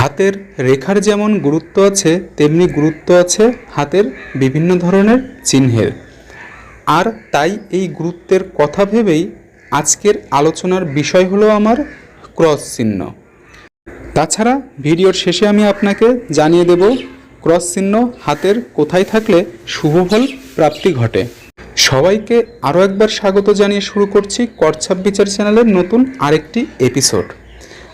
হাতের রেখার যেমন গুরুত্ব আছে, তেমনি গুরুত্ব আছে হাতের বিভিন্ন ধরনের চিহ্নের। আর তাই এই গুরুত্বের কথা ভেবেই আজকের আলোচনার বিষয় হলো আমার ক্রস চিহ্ন। তাছাড়া ভিডিওর শেষে আমি আপনাকে জানিয়ে দেব, ক্রস চিহ্ন হাতের কোথায় থাকলে শুভফল প্রাপ্তি ঘটে। সবাইকে আরও একবার স্বাগত জানিয়ে শুরু করছি করছাপ বিচার চ্যানেলের নতুন আরেকটি এপিসোড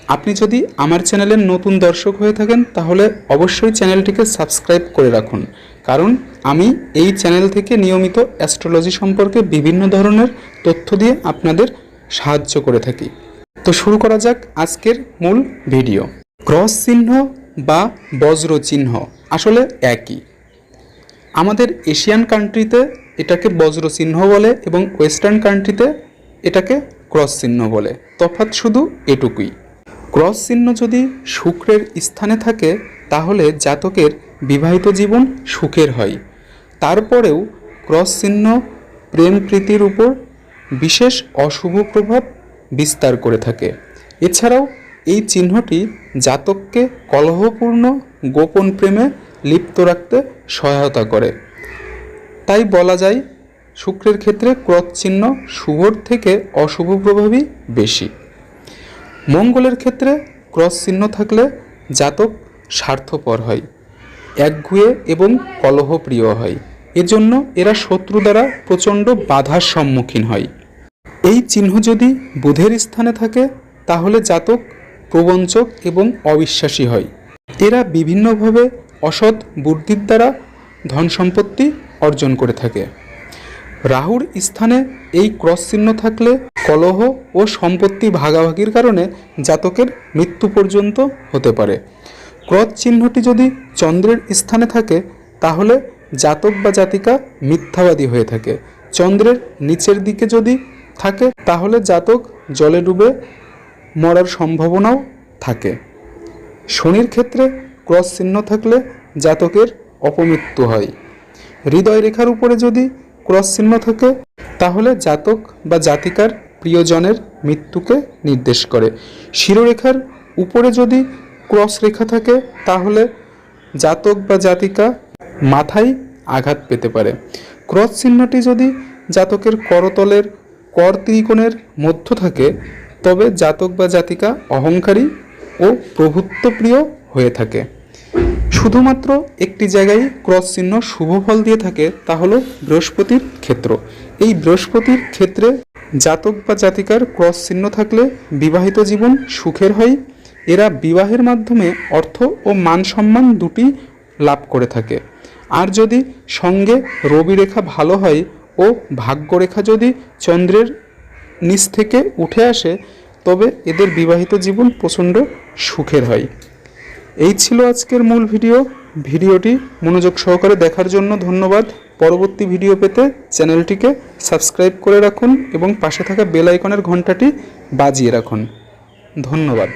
আপনি যদি আমার চ্যানেলের নতুন দর্শক হয়ে থাকেন, তাহলে অবশ্যই চ্যানেলটিকে সাবস্ক্রাইব করে রাখুন। কারণ আমি এই চ্যানেল থেকে নিয়মিত অ্যাস্ট্রোলজি সম্পর্কে বিভিন্ন ধরনের তথ্য দিয়ে আপনাদের সাহায্য করে থাকি। তো শুরু করা যাক আজকের মূল ভিডিও। ক্রস চিহ্ন বা বজ্র চিহ্ন আসলে একই। আমাদের এশিয়ান কান্ট্রিতে এটাকে বজ্র চিহ্ন বলে এবং ওয়েস্টার্ন কান্ট্রিতে এটাকে ক্রস চিহ্ন বলে। তফাৎ শুধু এটুকুই। ক্রস চিহ্ন যদি শুক্রের স্থানে থাকে, তাহলে জাতকের বিবাহিত জীবন সুখের হয়। তারপরেও ক্রস চিহ্ন প্রেম প্রীতির উপর বিশেষ অশুভ প্রভাব বিস্তার করে থাকে। এছাড়াও এই চিহ্নটি জাতককে কলহপূর্ণ গোপন প্রেমে লিপ্ত রাখতে সহায়তা করে। তাই বলা যায়, শুক্রের ক্ষেত্রে ক্রস চিহ্ন শুভর থেকে অশুভ প্রভাবই বেশি। মঙ্গলের ক্ষেত্রে ক্রস চিহ্ন থাকলে জাতক স্বার্থপর হয়, একগুয়ে এবং কলহপ্রিয় হয়। এজন্য এরা শত্রু দ্বারা প্রচণ্ড বাধার সম্মুখীন হয়। এই চিহ্ন যদি বুধের স্থানে থাকে, তাহলে জাতক প্রবঞ্চক এবং অবিশ্বাসী হয়। এরা বিভিন্নভাবে অসৎ বুদ্ধির দ্বারা ধন সম্পত্তি অর্জন করে থাকে। রাহুর স্থানে এই ক্রস চিহ্ন থাকলে কলহ ও সম্পত্তি ভাগাভাগির কারণে জাতকের মৃত্যু পর্যন্ত হতে পারে। ক্রস চিহ্নটি যদি চন্দ্রের স্থানে থাকে, তাহলে জাতক বা জাতিকা মিথ্যাবাদী হয়ে থাকে। চন্দ্রের নিচের দিকে যদি থাকে, তাহলে জাতক জলে ডুবে মরার সম্ভাবনাও থাকে। শনির ক্ষেত্রে ক্রস চিহ্ন থাকলে জাতকের অপমৃত্যু হয়। হৃদয় রেখার উপরে যদি ক্রস চিহ্ন থাকে, তাহলে জাতক বা জাতিকার প্রিয়জনের মৃত্যুকে নির্দেশ করে। শিরোরেখার উপরে যদি ক্রস রেখা থাকে, তাহলে জাতক বা জাতিকা মাথায় আঘাত পেতে পারে। ক্রস চিহ্নটি যদি জাতকের করতলের কর ত্রিকোণের মধ্য থাকে, তবে জাতক বা জাতিকা অহংকারী ও প্রভুত্বপ্রিয় হয়ে থাকে। শুধুমাত্র একটি জায়গায় ক্রস চিহ্ন শুভ ফল দিয়ে থাকে, তা হলো বৃহস্পতির ক্ষেত্র। এই বৃহস্পতির ক্ষেত্রে জাতক বা জাতিকার ক্রস চিহ্ন থাকলে বিবাহিত জীবন সুখের হয়। এরা বিবাহের মাধ্যমে অর্থ ও মান সম্মান দুটি লাভ করে থাকে। আর যদি সঙ্গে রবি রেখা ভালো হয় ও ভাগ্যরেখা যদি চন্দ্রের নিচ থেকে উঠে আসে, তবে এদের বিবাহিত জীবন প্রচণ্ড সুখের হয়। এই ছিল আজকের মূল ভিডিও। ভিডিওটি মনোযোগ সহকারে দেখার জন্য ধন্যবাদ। পরবর্তী ভিডিও পেতে চ্যানেলটিকে সাবস্ক্রাইব করে রাখুন এবং পাশে থাকা বেল আইকনের ঘন্টাটি বাজিয়ে রাখুন। ধন্যবাদ।